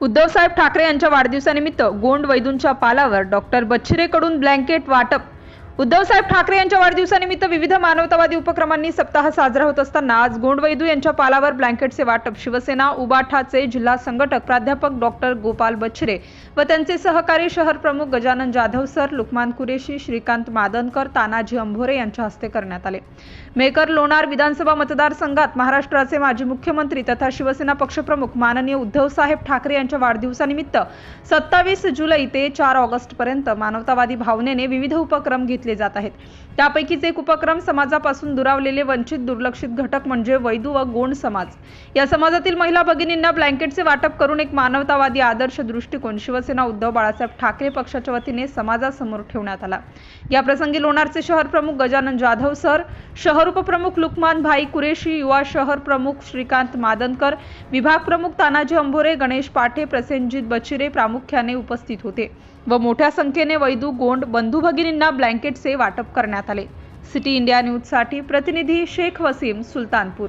उद्धवसाहेब ठाकरे यांच्या वाढदिवसानिमित्त गोंड वैदूंच्या पालावर डॉक्टर बच्छिरेकडून ब्लँकेट वाटप उद्धवसाहेब ठाकरे यांच्या वाढदिवसानिमित्त विविध मानवतावादी उपक्रमांनी सप्ताह साजरा होत असताना आज गोंडवैदू यांच्या पालावर ब्लँकेटचे वाटप शिवसेना उबाठाचे जिल्हा संघटक प्राध्यापक डॉक्टर गोपाल बछरे व त्यांचे सहकारी शहर प्रमुख गजानन जाधव सर लुकमान कुरेशी श्रीकांत मादनकर तानाजी अंभोरे यांच्या हस्ते करण्यात आले. मेकर लोणार विधानसभा मतदारसंघात महाराष्ट्राचे माजी मुख्यमंत्री तथा शिवसेना पक्षप्रमुख माननीय उद्धवसाहेब ठाकरे यांच्या वाढदिवसानिमित्त सत्तावीस जुलै ते चार ऑगस्टपर्यंत मानवतावादी भावनेने विविध उपक्रम घेतले जात आहेत. त्यापैकीच एक उपक्रम समाजापासून दुरावलेले वंचित दुर्लक्षित घटक म्हणजे वैदू व गोंड समाज. या समाजातील महिला भगिनींना ब्लँकेटचे वाटप करून एक मानवतावादी आदर्श दृष्टिकोन शिवसेना उद्धव बाळासाहेब ठाकरे पक्षाच्या वतीने समाजासमोर ठेवण्यात आला. याप्रसंगी लोणारचे शहर प्रमुख गजानन जाधव सर शहर उपप्रमुख लुकमान भाई कुरेशी युवा शहर प्रमुख श्रीकांत मादनकर विभाग प्रमुख तानाजी अंभोरे गणेश पाठे प्रसेनजित बचिरे प्रामुख्याने उपस्थित होते व मोठ्या संख्येने वैदू गोंड बंधू भगिनींना ब्लँकेटचे वाटप करण्यात आले. सिटी इंडिया न्यूजसाठी प्रतिनिधी शेख वसीम सुलतानपूर.